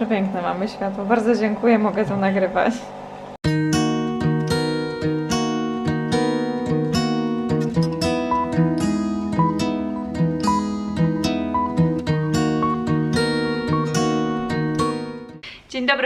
Przepiękne mamy światło. Bardzo dziękuję, mogę to nagrywać.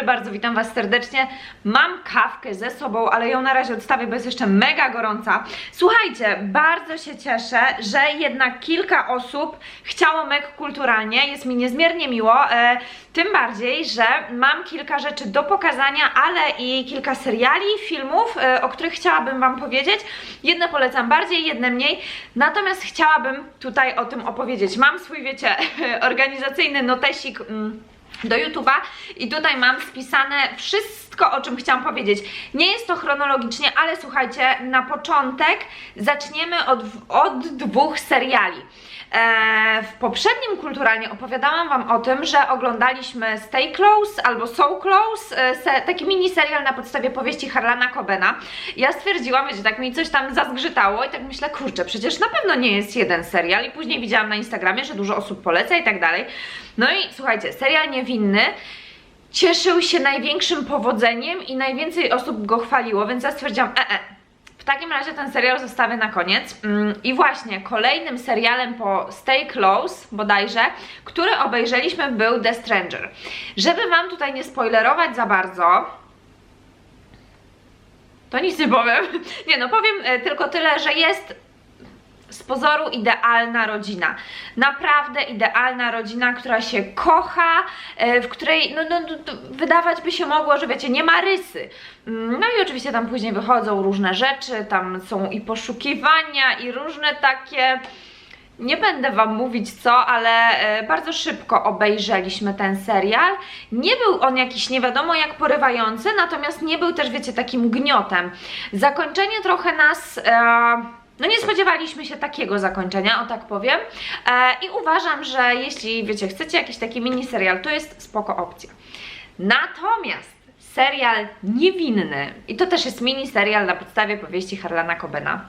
Bardzo witam Was serdecznie. Mam kawkę ze sobą, ale ją na razie odstawię, bo jest jeszcze mega gorąca. Słuchajcie, bardzo się cieszę, że jednak kilka osób chciało mek kulturalnie. Jest mi niezmiernie miło. E, tym bardziej, że mam kilka rzeczy do pokazania, ale i kilka seriali, filmów, e, o których chciałabym Wam powiedzieć. Jedne polecam bardziej, jedne mniej. Natomiast chciałabym tutaj o tym opowiedzieć. Mam swój, wiecie, organizacyjny notesik. Mm, do YouTube'a i tutaj mam spisane wszystko, o czym chciałam powiedzieć. Nie jest to chronologicznie, ale słuchajcie, na początek zaczniemy od, od dwóch seriali. E, w poprzednim kulturalnie opowiadałam Wam o tym, że oglądaliśmy Stay Close albo So Close, e, taki mini serial na podstawie powieści Harlana Cobena. Ja stwierdziłam, wiecie, tak mi coś tam zazgrzytało i tak myślę, kurczę, przecież na pewno nie jest jeden serial i później widziałam na Instagramie, że dużo osób poleca i tak dalej. No i słuchajcie, serial Niewinny cieszył się największym powodzeniem i najwięcej osób go chwaliło, więc ja stwierdziłam, e, e, w takim razie ten serial zostawię na koniec. Mm, I właśnie kolejnym serialem po Stay Close bodajże, który obejrzeliśmy był The Stranger. Żeby Wam tutaj nie spoilerować za bardzo, to nic nie powiem. Nie no, powiem e, tylko tyle, że jest z pozoru idealna rodzina. Naprawdę idealna rodzina, która się kocha, e, w której no, no, no, wydawać by się mogło, że wiecie, nie ma rysy. Mm, No i oczywiście tam później wychodzą różne rzeczy, tam są i poszukiwania, i różne takie. Nie będę Wam mówić co, ale e, bardzo szybko obejrzeliśmy ten serial. Nie był on jakiś nie wiadomo jak porywający, natomiast nie był też, wiecie, takim gniotem. Zakończenie trochę nas. E, no nie spodziewaliśmy się takiego zakończenia, o tak powiem. E, I uważam, że jeśli, wiecie, chcecie jakiś taki mini serial, to jest spoko opcja. Natomiast serial Niewinny, i to też jest mini serial na podstawie powieści Harlana Cobena,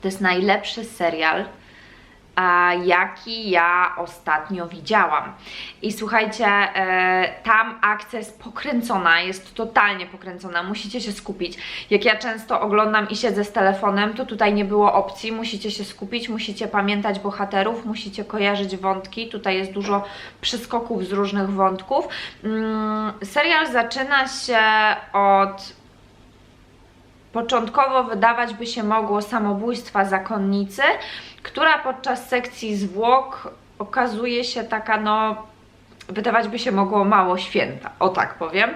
to jest najlepszy serial, jaki ja ostatnio widziałam. I słuchajcie, e, tam akcja jest pokręcona, jest totalnie pokręcona, musicie się skupić. Jak ja często oglądam i siedzę z telefonem, to tutaj nie było opcji, musicie się skupić, musicie pamiętać bohaterów, musicie kojarzyć wątki, tutaj jest dużo przeskoków z różnych wątków. Mm, serial zaczyna się od początkowo wydawać by się mogło samobójstwa zakonnicy, która podczas sekcji zwłok okazuje się taka, no, wydawać by się mogło mało święta, o tak powiem.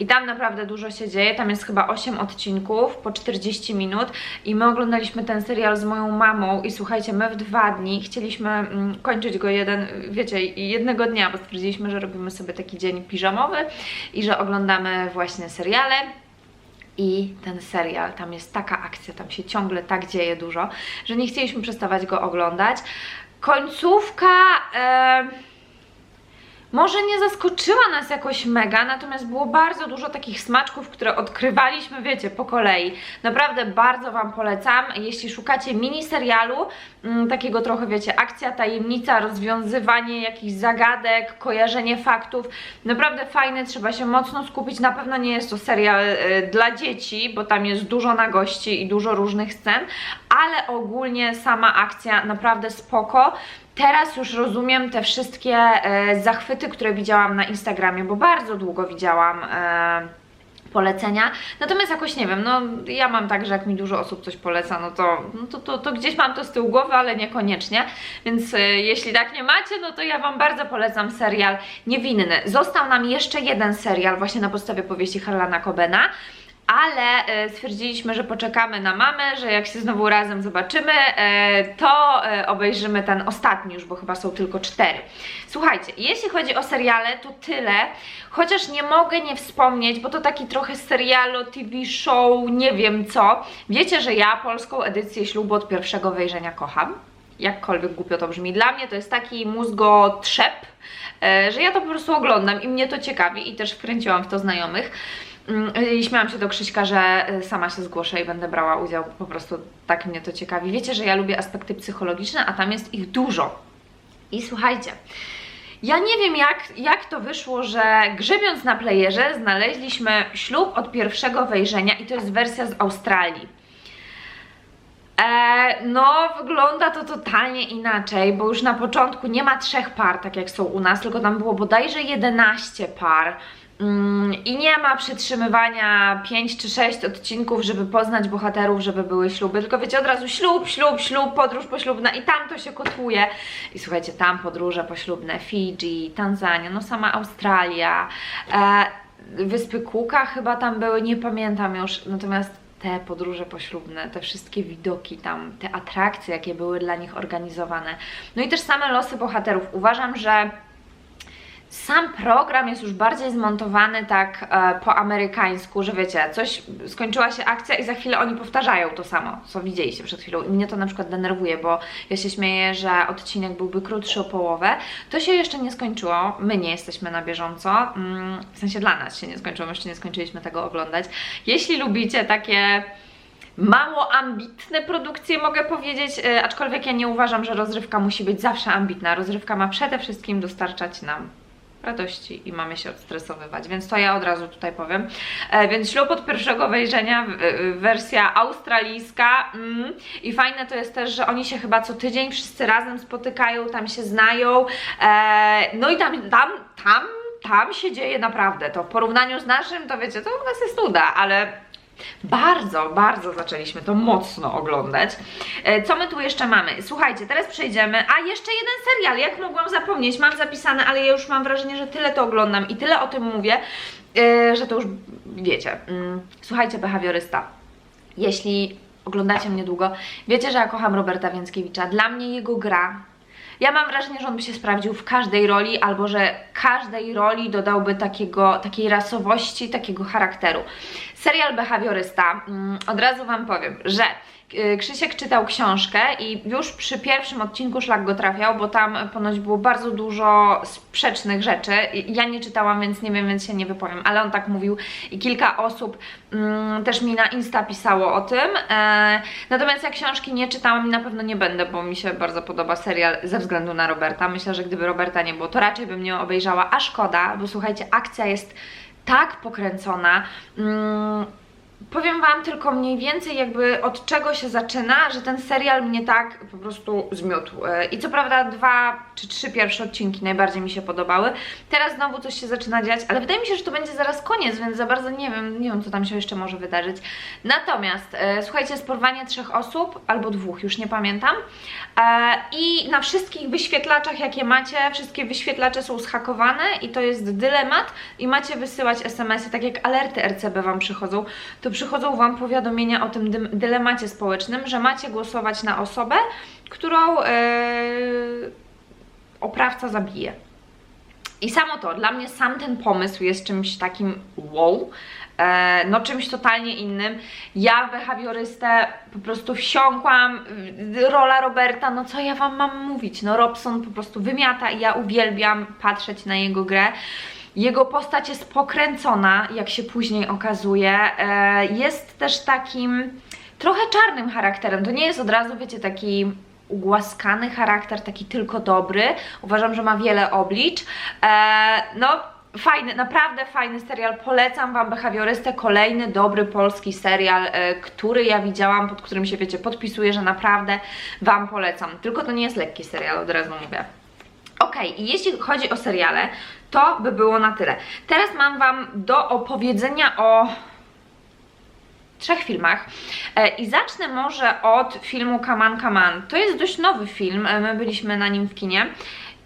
I tam naprawdę dużo się dzieje, tam jest chyba 8 odcinków po 40 minut i my oglądaliśmy ten serial z moją mamą i słuchajcie, my w dwa dni chcieliśmy mm, kończyć go jeden, wiecie, jednego dnia, bo stwierdziliśmy, że robimy sobie taki dzień piżamowy i że oglądamy właśnie seriale. I ten serial, tam jest taka akcja, tam się ciągle tak dzieje dużo, że nie chcieliśmy przestawać go oglądać. Końcówka. em, może nie zaskoczyła nas jakoś mega, natomiast było bardzo dużo takich smaczków, które odkrywaliśmy, wiecie, po kolei. Naprawdę bardzo Wam polecam. Jeśli szukacie mini serialu, mm, takiego trochę, wiecie, akcja, tajemnica, rozwiązywanie jakichś zagadek, kojarzenie faktów, naprawdę fajny, trzeba się mocno skupić. Na pewno nie jest to serial y, dla dzieci, bo tam jest dużo nagości i dużo różnych scen, ale ogólnie sama akcja naprawdę spoko. Teraz już rozumiem te wszystkie e, zachwyty, które widziałam na Instagramie, bo bardzo długo widziałam e, polecenia. Natomiast jakoś nie wiem, no ja mam tak, że jak mi dużo osób coś poleca, no to, no to, to, to gdzieś mam to z tyłu głowy, ale niekoniecznie. Więc e, jeśli tak nie macie, no to ja Wam bardzo polecam serial Niewinny. Został nam jeszcze jeden serial właśnie na podstawie powieści Harlana Cobena ale e, stwierdziliśmy, że poczekamy na mamę, że jak się znowu razem zobaczymy, e, to e, obejrzymy ten ostatni już, bo chyba są tylko cztery. Słuchajcie, jeśli chodzi o seriale, to tyle, chociaż nie mogę nie wspomnieć, bo to taki trochę serialo, TV show, nie wiem co. Wiecie, że ja polską edycję ślubu od pierwszego wejrzenia kocham? Jakkolwiek głupio to brzmi. Dla mnie to jest taki mózgotrzep, że ja to po prostu oglądam i mnie to ciekawi i też wkręciłam w to znajomych. Mm, I śmiałam się do Krzyśka, że y, sama się zgłoszę i będę brała udział, po prostu tak mnie to ciekawi. Wiecie, że ja lubię aspekty psychologiczne, a tam jest ich dużo. I słuchajcie, Ja nie wiem jak, jak to wyszło, że grzebiąc na playerze znaleźliśmy ślub od pierwszego wejrzenia i to jest wersja z Australii. E, no, wygląda to totalnie inaczej, bo już na początku nie ma trzech par, tak jak są u nas, tylko tam było bodajże 11 par. Mm, I nie ma przytrzymywania 5 czy 6 odcinków, żeby poznać bohaterów, żeby były śluby, tylko wiecie, od razu ślub, ślub, ślub, podróż poślubna i tam to się kotłuje. I słuchajcie, tam podróże poślubne, Fidżi, Tanzania, no sama Australia, e, Wyspy Kuka chyba tam były, nie pamiętam już, natomiast te podróże poślubne, te wszystkie widoki tam, te atrakcje, jakie były dla nich organizowane. No i też same losy bohaterów. Uważam, że sam program jest już bardziej zmontowany tak e, po amerykańsku, że wiecie, coś, skończyła się akcja i za chwilę oni powtarzają to samo, co widzieliście przed chwilą. I mnie to na przykład denerwuje, bo ja się śmieję, że odcinek byłby krótszy o połowę. To się jeszcze nie skończyło, my nie jesteśmy na bieżąco, mm, w sensie dla nas się nie skończyło, my jeszcze nie skończyliśmy tego oglądać. Jeśli lubicie takie mało ambitne produkcje, mogę powiedzieć, e, aczkolwiek ja nie uważam, że rozrywka musi być zawsze ambitna. Rozrywka ma przede wszystkim dostarczać nam radości i mamy się odstresowywać, więc to ja od razu tutaj powiem. E, więc ślub od pierwszego wejrzenia, w- wersja australijska mm. i fajne to jest też, że oni się chyba co tydzień wszyscy razem spotykają, tam się znają, e, no i tam, tam, tam, tam się dzieje naprawdę, to w porównaniu z naszym, to wiecie, to u nas jest nuda, ale bardzo, bardzo zaczęliśmy to mocno oglądać. E, Co my tu jeszcze mamy? Słuchajcie, teraz przejdziemy. A jeszcze jeden serial, jak mogłam zapomnieć? Mam zapisane, ale ja już mam wrażenie, że tyle to oglądam i tyle o tym mówię, e, że to już wiecie. Mm, Słuchajcie, behawiorysta. Jeśli oglądacie mnie długo, wiecie, że ja kocham Roberta Więckiewicza. Dla mnie jego gra ja mam wrażenie, że on by się sprawdził w każdej roli, albo że każdej roli dodałby takiego, takiej rasowości, takiego charakteru. Serial Behawiorysta, mm, od razu Wam powiem, że y, Krzysiek czytał książkę i już przy pierwszym odcinku szlak go trafiał, bo tam ponoć było bardzo dużo sprzecznych rzeczy. Ja nie czytałam, więc nie wiem, więc się nie wypowiem, ale on tak mówił i kilka osób mm, też mi na Insta pisało o tym. E, natomiast ja książki nie czytałam i na pewno nie będę, bo mi się bardzo podoba serial ze względu na Roberta. Myślę, że gdyby Roberta nie było, to raczej bym nie obejrzała, a szkoda, bo słuchajcie, akcja jest tak pokręcona. Mm, Powiem Wam tylko mniej więcej jakby od czego się zaczyna, że ten serial mnie tak po prostu zmiótł. E, I co prawda dwa czy trzy pierwsze odcinki najbardziej mi się podobały. Teraz znowu coś się zaczyna dziać, ale wydaje mi się, że to będzie zaraz koniec, więc za bardzo nie wiem, nie wiem co tam się jeszcze może wydarzyć. Natomiast e, słuchajcie, jest porwanie trzech osób, albo dwóch, już nie pamiętam. E, I na wszystkich wyświetlaczach, jakie macie, wszystkie wyświetlacze są zhakowane i to jest dylemat i macie wysyłać SMS-y, tak jak alerty RCB Wam przychodzą, to przychodzą Wam powiadomienia o tym dylemacie społecznym, że macie głosować na osobę, którą e, oprawca zabije. I samo to, dla mnie sam ten pomysł jest czymś takim wow, e, no czymś totalnie innym. Ja w behawiorystę po prostu wsiąkłam, rola Roberta, no co ja Wam mam mówić, no Robson po prostu wymiata i ja uwielbiam patrzeć na jego grę. Jego postać jest pokręcona, jak się później okazuje. E, jest też takim trochę czarnym charakterem. To nie jest od razu, wiecie, taki ugłaskany charakter, taki tylko dobry. Uważam, że ma wiele oblicz. E, no, fajny, naprawdę fajny serial. Polecam Wam Behawiorystę. Kolejny dobry polski serial, e, który ja widziałam, pod którym się, wiecie, podpisuję, że naprawdę Wam polecam. Tylko to nie jest lekki serial, od razu mówię. Okej, i jeśli chodzi o seriale, to by było na tyle. Teraz mam Wam do opowiedzenia o trzech filmach e, i zacznę może od filmu Kaman Kaman. To jest dość nowy film, e, my byliśmy na nim w kinie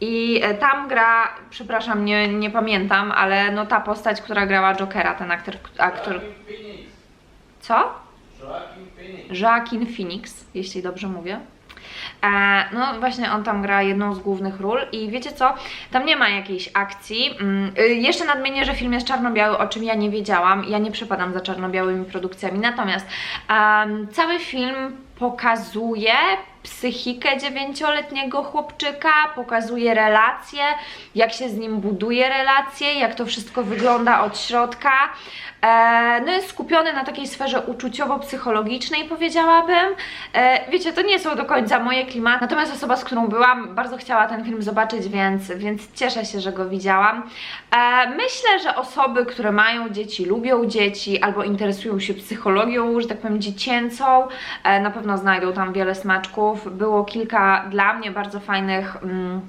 i e, tam gra, przepraszam, nie, nie pamiętam, ale no ta postać, która grała Jokera, ten aktor, aktor co? Joaquin Phoenix, jeśli dobrze mówię. E, no właśnie on tam gra jedną z głównych ról i wiecie co, tam nie ma jakiejś akcji. Mm, y, jeszcze nadmienię, że film jest czarno-biały, o czym ja nie wiedziałam. Ja nie przepadam za czarno-białymi produkcjami, natomiast em, cały film pokazuje psychikę dziewięcioletniego chłopczyka, pokazuje relacje, jak się z nim buduje relacje, jak to wszystko wygląda od środka. E, no jest skupiony na takiej sferze uczuciowo-psychologicznej, powiedziałabym. E, wiecie, to nie są do końca moje klimaty, natomiast osoba, z którą byłam, bardzo chciała ten film zobaczyć, więc, więc cieszę się, że go widziałam. E, myślę, że osoby, które mają dzieci, lubią dzieci albo interesują się psychologią, że tak powiem, dziecięcą, na pewno znajdą tam wiele smaczków. Było kilka dla mnie bardzo fajnych. Mm,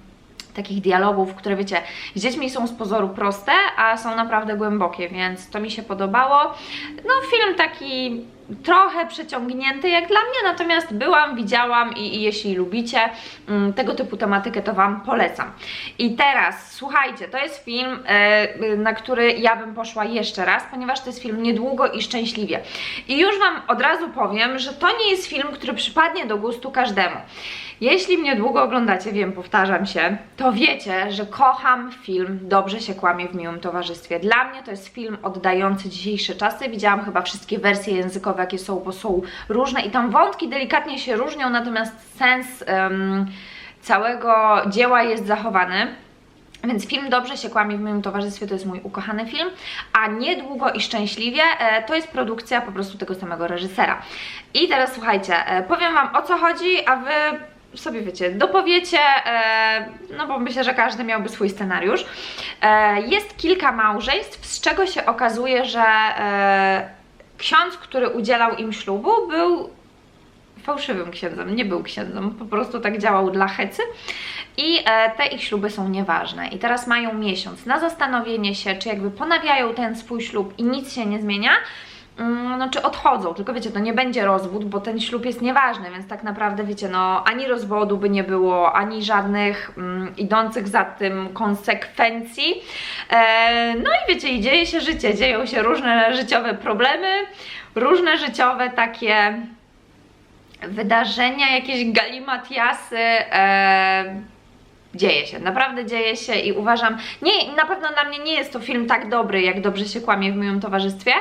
takich dialogów, które wiecie, z dziećmi są z pozoru proste, a są naprawdę głębokie, więc to mi się podobało. No, film taki trochę przeciągnięty jak dla mnie, natomiast byłam, widziałam i, i jeśli lubicie mm, tego typu tematykę, to Wam polecam. I teraz, słuchajcie, to jest film, e, na który ja bym poszła jeszcze raz, ponieważ to jest film niedługo i szczęśliwie. I już Wam od razu powiem, że to nie jest film, który przypadnie do gustu każdemu. Jeśli mnie długo oglądacie, wiem, powtarzam się, to wiecie, że kocham film Dobrze się kłamie w miłym towarzystwie. Dla mnie to jest film oddający dzisiejsze czasy. Widziałam chyba wszystkie wersje językowe, jakie są, bo są różne i tam wątki delikatnie się różnią, natomiast sens um, całego dzieła jest zachowany. Więc film Dobrze się kłamie w moim towarzystwie to jest mój ukochany film, a Niedługo i Szczęśliwie e, to jest produkcja po prostu tego samego reżysera. I teraz słuchajcie, e, powiem Wam o co chodzi, a Wy sobie wiecie, dopowiecie, e, no bo myślę, że każdy miałby swój scenariusz. Jest kilka małżeństw, z czego się okazuje, że ksiądz, który udzielał im ślubu, był fałszywym księdzem, nie był księdzem, po prostu tak działał dla hecy i e, te ich śluby są nieważne. I teraz mają miesiąc na zastanowienie się, czy jakby ponawiają ten swój ślub i nic się nie zmienia, mm, no czy odchodzą, tylko wiecie, to nie będzie rozwód, bo ten ślub jest nieważny, więc tak naprawdę wiecie, no ani rozwodu by nie było, ani żadnych mm, idących za tym konsekwencji. E, no i wiecie, i dzieje się życie, dzieją się różne życiowe problemy, różne życiowe takie wydarzenia, jakieś galimatiasy. E, dzieje się, naprawdę dzieje się i uważam, nie, na pewno dla mnie nie jest to film tak dobry, jak dobrze się kłamie w moim towarzystwie,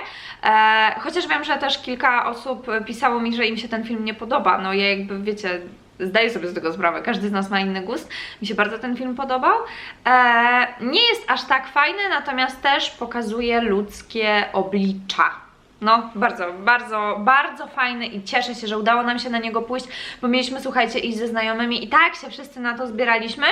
e, chociaż wiem, że też kilka osób pisało mi, że im się ten film nie podoba, no ja jakby wiecie, zdaję sobie z tego sprawę, każdy z nas ma inny gust, mi się bardzo ten film podobał, e, nie jest aż tak fajny, natomiast też pokazuje ludzkie oblicza, no, bardzo, bardzo, bardzo fajny i cieszę się, że udało nam się na niego pójść, bo mieliśmy, słuchajcie, iść ze znajomymi i tak się wszyscy na to zbieraliśmy,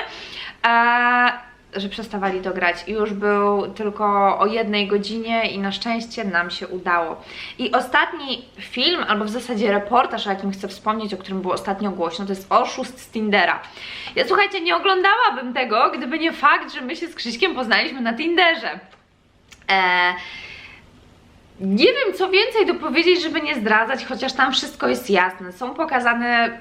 eee, że przestawali to grać i już był tylko o jednej godzinie i na szczęście nam się udało. I ostatni film, albo w zasadzie reportaż, o jakim chcę wspomnieć, o którym było ostatnio głośno, to jest Oszust z Tindera. Ja, słuchajcie, nie oglądałabym tego, gdyby nie fakt, że my się z Krzyśkiem poznaliśmy na Tinderze. Eee, nie wiem, co więcej dopowiedzieć, żeby nie zdradzać, chociaż tam wszystko jest jasne. Są pokazane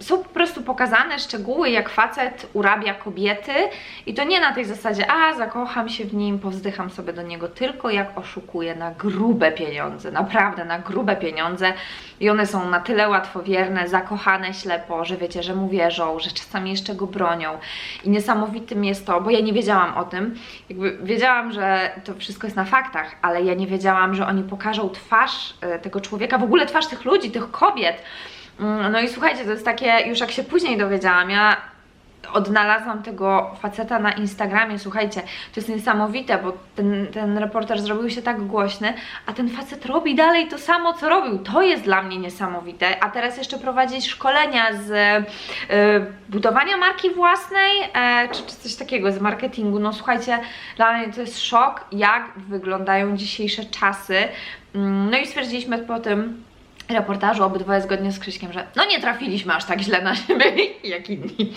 są po prostu pokazane szczegóły, jak facet urabia kobiety i to nie na tej zasadzie, a zakocham się w nim, powzdycham sobie do niego, tylko jak oszukuje na grube pieniądze, naprawdę na grube pieniądze. I one są na tyle łatwowierne, zakochane ślepo, że wiecie, że mu wierzą, że czasami jeszcze go bronią. I niesamowitym jest to, bo ja nie wiedziałam o tym, jakby wiedziałam, że to wszystko jest na faktach, ale ja nie wiedziałam, że oni pokażą twarz e, tego człowieka, w ogóle twarz tych ludzi, tych kobiet, no i słuchajcie, to jest takie, już jak się później dowiedziałam, ja odnalazłam tego faceta na Instagramie, słuchajcie, to jest niesamowite, bo ten, ten reporter zrobił się tak głośny, a ten facet robi dalej to samo, co robił. To jest dla mnie niesamowite. A teraz jeszcze prowadzić szkolenia z y, budowania marki własnej, e, czy, czy coś takiego, z marketingu. No słuchajcie, dla mnie to jest szok, jak wyglądają dzisiejsze czasy. Mm, no i stwierdziliśmy po tym, reportażu obydwoje zgodnie z Krzyśkiem, że no nie trafiliśmy aż tak źle na siebie jak inni.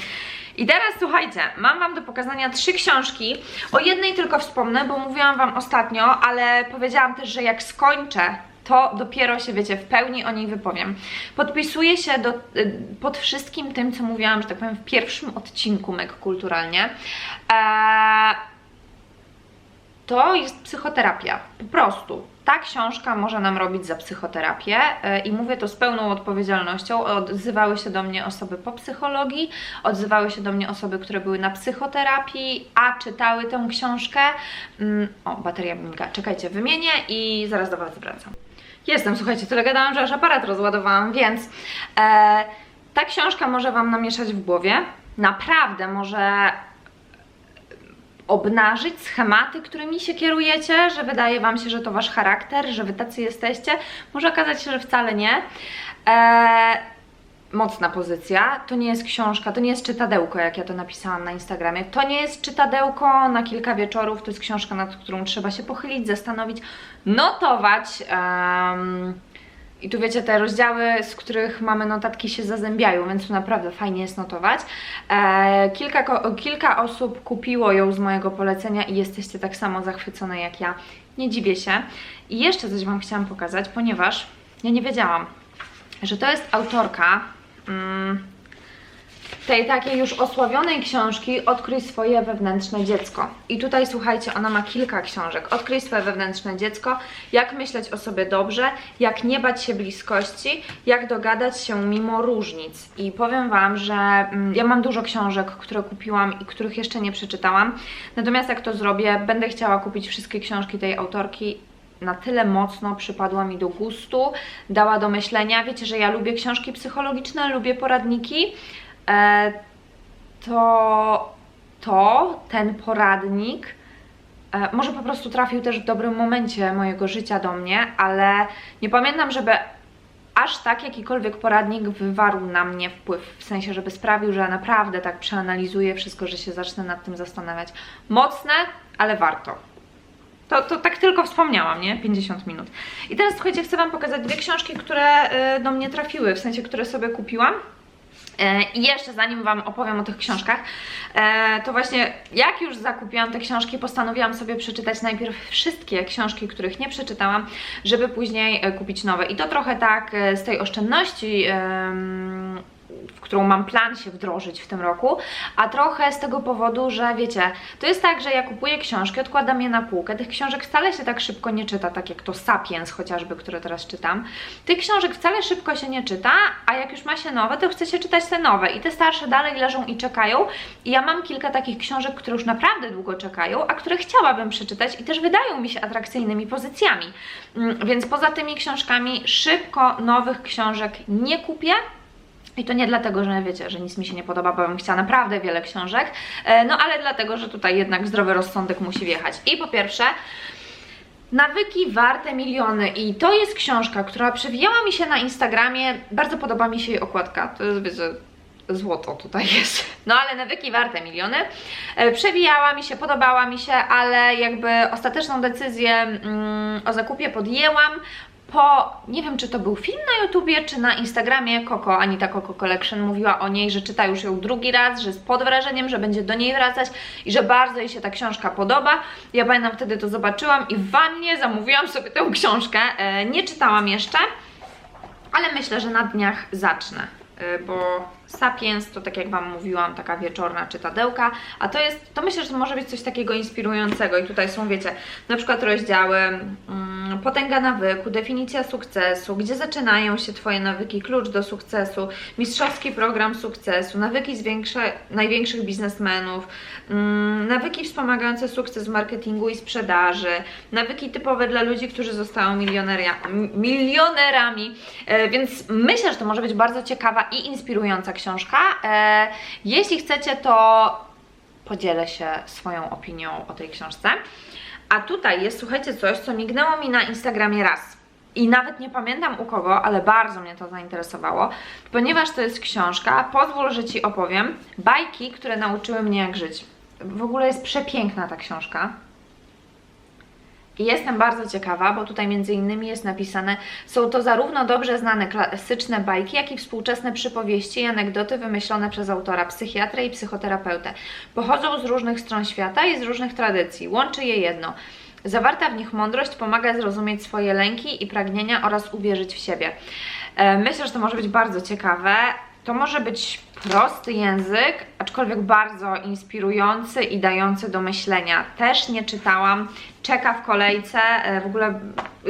I teraz słuchajcie, mam Wam do pokazania trzy książki. O jednej tylko wspomnę, bo mówiłam Wam ostatnio, ale powiedziałam też, że jak skończę to dopiero się, wiecie, w pełni o niej wypowiem. Podpisuję się do, y, pod wszystkim tym, co mówiłam, że tak powiem, w pierwszym odcinku Meg Kulturalnie. Eee, to jest psychoterapia, po prostu. Ta książka może nam robić za psychoterapię e, i mówię to z pełną odpowiedzialnością. Odzywały się do mnie osoby po psychologii, odzywały się do mnie osoby, które były na psychoterapii, a czytały tę książkę. Mm, o, bateria miga. Czekajcie, wymienię i zaraz do Was wracam. Jestem, słuchajcie, tyle gadałam, że aż aparat rozładowałam, więc... E, Ta książka może Wam namieszać w głowie. Naprawdę może obnażyć schematy, którymi się kierujecie, że wydaje Wam się, że to Wasz charakter, że Wy tacy jesteście. Może okazać się, że wcale nie. Eee, mocna pozycja. To nie jest książka, to nie jest czytadełko, jak ja to napisałam na Instagramie. To nie jest czytadełko na kilka wieczorów, to jest książka, nad którą trzeba się pochylić, zastanowić, notować. em, i tu wiecie, te rozdziały, z których mamy notatki się zazębiają, więc tu naprawdę fajnie jest notować. E, kilka, kilka osób kupiło ją z mojego polecenia i jesteście tak samo zachwycone jak ja. Nie dziwię się. I jeszcze coś Wam chciałam pokazać, ponieważ ja nie wiedziałam, że to jest autorka mm, tej takiej już osławionej książki Odkryj swoje wewnętrzne dziecko. I tutaj słuchajcie, ona ma kilka książek. Odkryj swoje wewnętrzne dziecko, jak myśleć o sobie dobrze, jak nie bać się bliskości, jak dogadać się mimo różnic. I powiem Wam, że mm, ja mam dużo książek, które kupiłam i których jeszcze nie przeczytałam. Natomiast jak to zrobię, będę chciała kupić wszystkie książki tej autorki na tyle mocno przypadła mi do gustu, dała do myślenia. Wiecie, że ja lubię książki psychologiczne, lubię poradniki. E, to, to ten poradnik e, może po prostu trafił też w dobrym momencie mojego życia do mnie, ale nie pamiętam, żeby aż tak jakikolwiek poradnik wywarł na mnie wpływ, w sensie, żeby sprawił, że naprawdę tak przeanalizuję wszystko, że się zacznę nad tym zastanawiać. Mocne, ale warto. To, to tak tylko wspomniałam, nie? 50 minut. I teraz słuchajcie, chcę Wam pokazać dwie książki, które y, do mnie trafiły, w sensie, które sobie kupiłam. E, I jeszcze zanim Wam opowiem o tych książkach, e, to właśnie jak już zakupiłam te książki, postanowiłam sobie przeczytać najpierw wszystkie książki, których nie przeczytałam, żeby później e, kupić nowe. I to trochę tak z tej oszczędności. Którą mam plan się wdrożyć w tym roku, a trochę z tego powodu, że wiecie, to jest tak, że ja kupuję książki, odkładam je na półkę. Tych książek wcale się tak szybko nie czyta, tak jak to Sapiens chociażby, które teraz czytam. Tych książek wcale szybko się nie czyta, a jak już ma się nowe, to chce się czytać te nowe i te starsze dalej leżą i czekają. I ja mam kilka takich książek, które już naprawdę długo czekają, a które chciałabym przeczytać i też wydają mi się atrakcyjnymi pozycjami. Mm, Więc poza tymi książkami szybko nowych książek nie kupię. I to nie dlatego, że wiecie, że nic mi się nie podoba, bo bym chciała naprawdę wiele książek, e, no ale dlatego, że tutaj jednak zdrowy rozsądek musi wjechać. I po pierwsze, Nawyki warte miliony i to jest książka, która przewijała mi się na Instagramie, bardzo podoba mi się jej okładka, to jest wiecie, złoto tutaj jest. No ale nawyki warte miliony. E, Przewijała mi się, podobała mi się, ale jakby ostateczną decyzję mm, o zakupie podjęłam po, nie wiem czy to był film na YouTubie, czy na Instagramie Coco, Anita Coco Collection mówiła o niej, że czyta już ją drugi raz, że jest pod wrażeniem, że będzie do niej wracać i że bardzo jej się ta książka podoba. Ja pamiętam wtedy to zobaczyłam i w wannie zamówiłam sobie tę książkę. E, nie czytałam jeszcze, ale myślę, że na dniach zacznę, y, bo Sapiens to tak jak Wam mówiłam, taka wieczorna czytadełka, a to jest, to myślę, że to może być coś takiego inspirującego i tutaj są, wiecie, na przykład rozdziały mm, potęga nawyku, definicja sukcesu, gdzie zaczynają się Twoje nawyki, klucz do sukcesu, mistrzowski program sukcesu, nawyki z większe, największych biznesmenów, mm, nawyki wspomagające sukces w marketingu i sprzedaży, nawyki typowe dla ludzi, którzy zostają milionerami, e, więc myślę, że to może być bardzo ciekawa i inspirująca książka. E, jeśli chcecie, to podzielę się swoją opinią o tej książce. A tutaj jest, słuchajcie, coś, co mignęło mi na Instagramie raz. I nawet nie pamiętam u kogo, ale bardzo mnie to zainteresowało, ponieważ to jest książka, pozwól, że Ci opowiem, bajki, które nauczyły mnie jak żyć. W ogóle jest przepiękna ta książka. Jestem bardzo ciekawa, bo tutaj między innymi jest napisane, są to zarówno dobrze znane klasyczne bajki, jak i współczesne przypowieści i anegdoty wymyślone przez autora, psychiatrę i psychoterapeutę. Pochodzą z różnych stron świata i z różnych tradycji. Łączy je jedno. Zawarta w nich mądrość pomaga zrozumieć swoje lęki i pragnienia oraz uwierzyć w siebie. E, Myślę, że to może być bardzo ciekawe. To może być prosty język, aczkolwiek bardzo inspirujący i dający do myślenia. Też nie czytałam, czeka w kolejce. E, W ogóle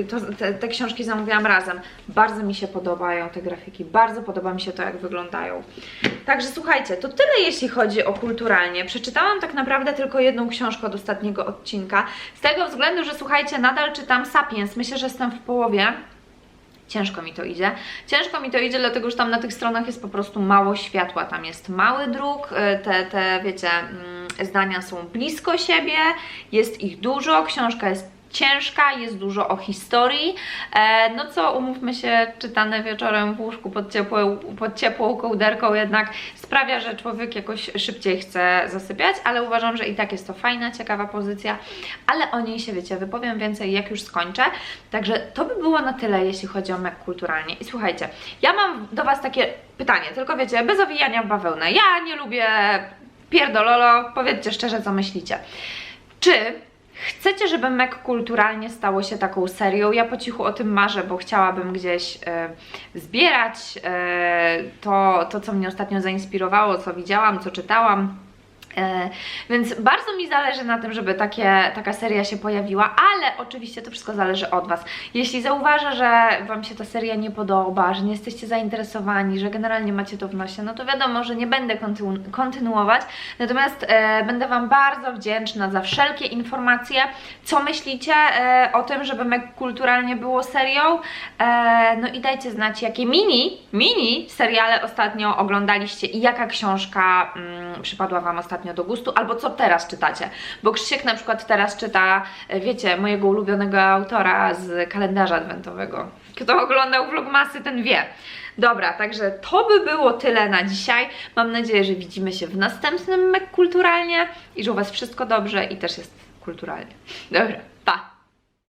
to, te, te książki zamówiłam razem. Bardzo mi się podobają te grafiki, bardzo podoba mi się to, jak wyglądają. Także słuchajcie, to tyle jeśli chodzi o kulturalnie. Przeczytałam tak naprawdę tylko jedną książkę od ostatniego odcinka. Z tego względu, że słuchajcie, nadal czytam Sapiens. Myślę, że jestem w połowie. Ciężko mi to idzie. Ciężko mi to idzie, dlatego że tam na tych stronach jest po prostu mało światła. Tam jest mały druk, y, te, te wiecie, mm, zdania są blisko siebie, jest ich dużo, książka jest ciężka, jest dużo o historii. E, no co, umówmy się, czytane wieczorem w łóżku pod ciepłą, pod ciepłą kołderką jednak sprawia, że człowiek jakoś szybciej chce zasypiać, ale uważam, że i tak jest to fajna, ciekawa pozycja, ale o niej się wiecie, wypowiem więcej jak już skończę. Także to by było na tyle, jeśli chodzi o MEK kulturalnie. I słuchajcie, ja mam do Was takie pytanie, tylko wiecie, bez owijania w bawełnę. Ja nie lubię pierdololo, powiedzcie szczerze, co myślicie. Czy Chcecie, żeby MEK kulturalnie stało się taką serią? Ja po cichu o tym marzę, bo chciałabym gdzieś e, zbierać e, to, to, co mnie ostatnio zainspirowało, co widziałam, co czytałam. E, Więc bardzo mi zależy na tym, żeby takie, taka seria się pojawiła, ale oczywiście to wszystko zależy od Was. Jeśli zauważę, że Wam się ta seria nie podoba, że nie jesteście zainteresowani, że generalnie macie to w nosie, no to wiadomo, że nie będę kontynu- kontynuować, natomiast e, będę Wam bardzo wdzięczna za wszelkie informacje, co myślicie e, o tym, żeby Meg kulturalnie było serią, e, no i dajcie znać, jakie mini, mini seriale ostatnio oglądaliście i jaka książka mm, przypadła Wam ostatnio do gustu, albo co teraz czytacie. Bo Krzysiek na przykład teraz czyta, e, wiecie, mojego ulubionego autora z kalendarza adwentowego. Kto oglądał vlogmasy, ten wie. Dobra, także to by było tyle na dzisiaj. Mam nadzieję, że widzimy się w następnym Mek Kulturalnie i że u Was wszystko dobrze i też jest kulturalnie. Dobra,